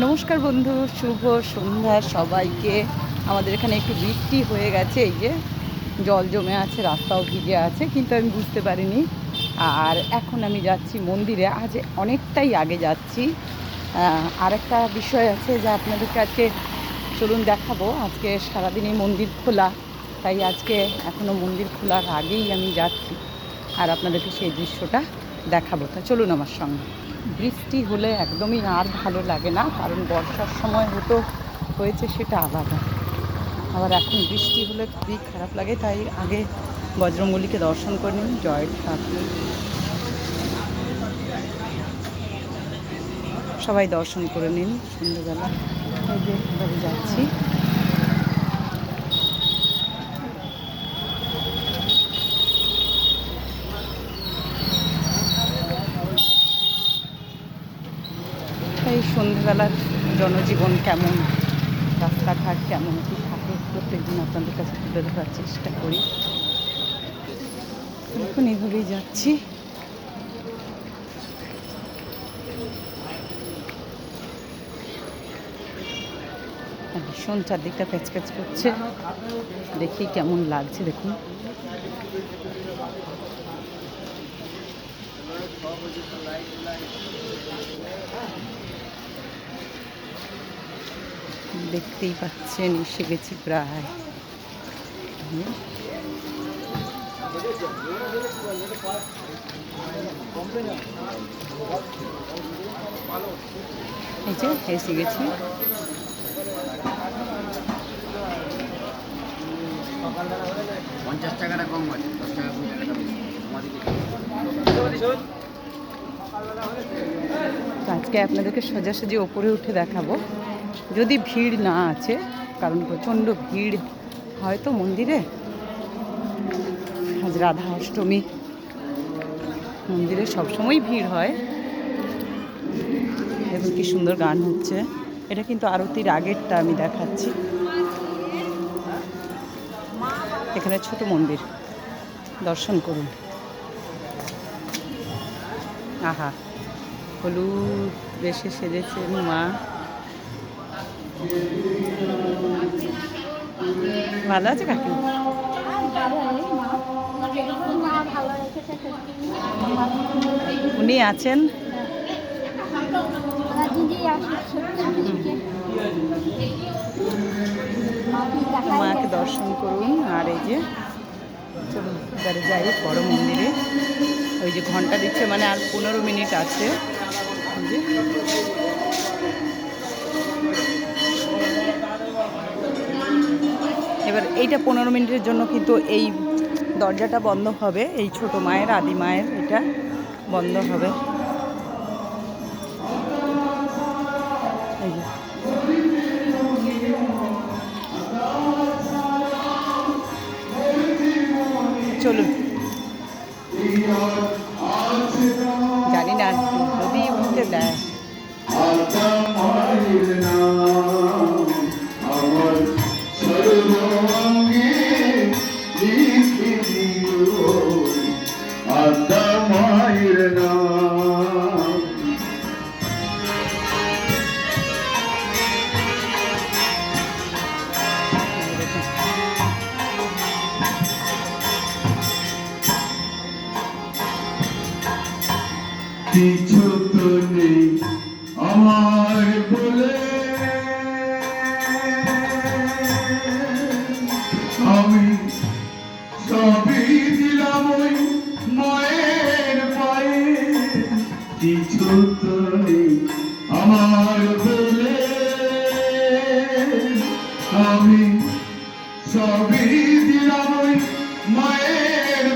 নমস্কার বন্ধু শুভ সন্ধ্যা সবাইকে। আমাদের এখানে একটু বৃষ্টি হয়ে গেছে এই যে জল জমে আছে রাস্তাও ভিজে আছে কিন্তু আমি বুঝতে পারিনি। আর এখন আমি যাচ্ছি মন্দিরে আজ অনেকটাই আগে যাচ্ছি। আহ, আরেকটা বিষয় আছে যে আপনাদেরকে আজকে চলুন দেখাবো। আজকে সারাদিনই মন্দির খোলা তাই আজকে এখনও মন্দির খোলার আগেই আমি যাচ্ছি। আর আপনাদেরকে সেই দৃশ্যটা দেখাবো। তা চলুন আমার সঙ্গে। বৃষ্টি হলে একদমই আর ভালো লাগে না, কারণ বর্ষার সময় হতো, হয়েছে সেটা আলাদা। আবার এখন বৃষ্টি হলে খুবই খারাপ লাগে, তাই আগে বজরঙ্গলিকে দর্শন করে নিন জয় ঠাকুর সবাই দর্শন করে নিন সন্ধ্যেবেলা। যাচ্ছি। এই সন্ধ্যেবেলার জনজীবন কেমন? রাস্তাঘাট কেমন? কী থাকে? প্রত্যেকদিন আপনাদের কাছে তুলে ধরার চেষ্টা করি। এখন এভাবেই যাচ্ছি। ভীষণ চারদিকটা প্যাচপ্যাচ করছে। দেখি কেমন লাগছে, দেখুন। দেখতেই পাচ্ছেন এসে গেছি প্রায়। এই যে এসে গেছি। পঞ্চাশ টাকাটা কম আছে দশ টাকা কুড়ি টাকাটা বেশি। আজকে আপনাদেরকে সোজাসুজি ওপরে উঠে দেখাবো। যদি ভিড় না আছে, কারণ প্রচণ্ড ভিড় হয় তো মন্দিরে, আজ রাধা অষ্টমী, মন্দিরে সবসময় ভিড় হয়। দেখুন কি সুন্দর গান হচ্ছে। এটা কিন্তু আরতির আগেরটা আমি দেখাচ্ছি। এখানে ছোট মন্দির, দর্শন করুন। আহা, হলুদ বেশে সেজেছেন মা। ভালো আছে কাকু? উনি আছেন। মাকে দর্শন করুন, আর এই যে, চলুন, এবারে যাই বড় মন্দিরে। ওই যে ঘণ্টা দিচ্ছে মানে আর পনেরো মিনিট আছে। এবার এইটা পনেরো মিনিটের জন্য কিন্তু এই দরজাটা বন্ধ হবে। এই ছোট মায়ের, আদি মায়ের এটা বন্ধ হবে। চলুন। কিছু তো নেই। আমার বলে, আমি সবই দিলাম ওই মায়ের পায়ে। কিছু তো নেই আমার বলে, আমি সবই দিলাম ওই মায়ের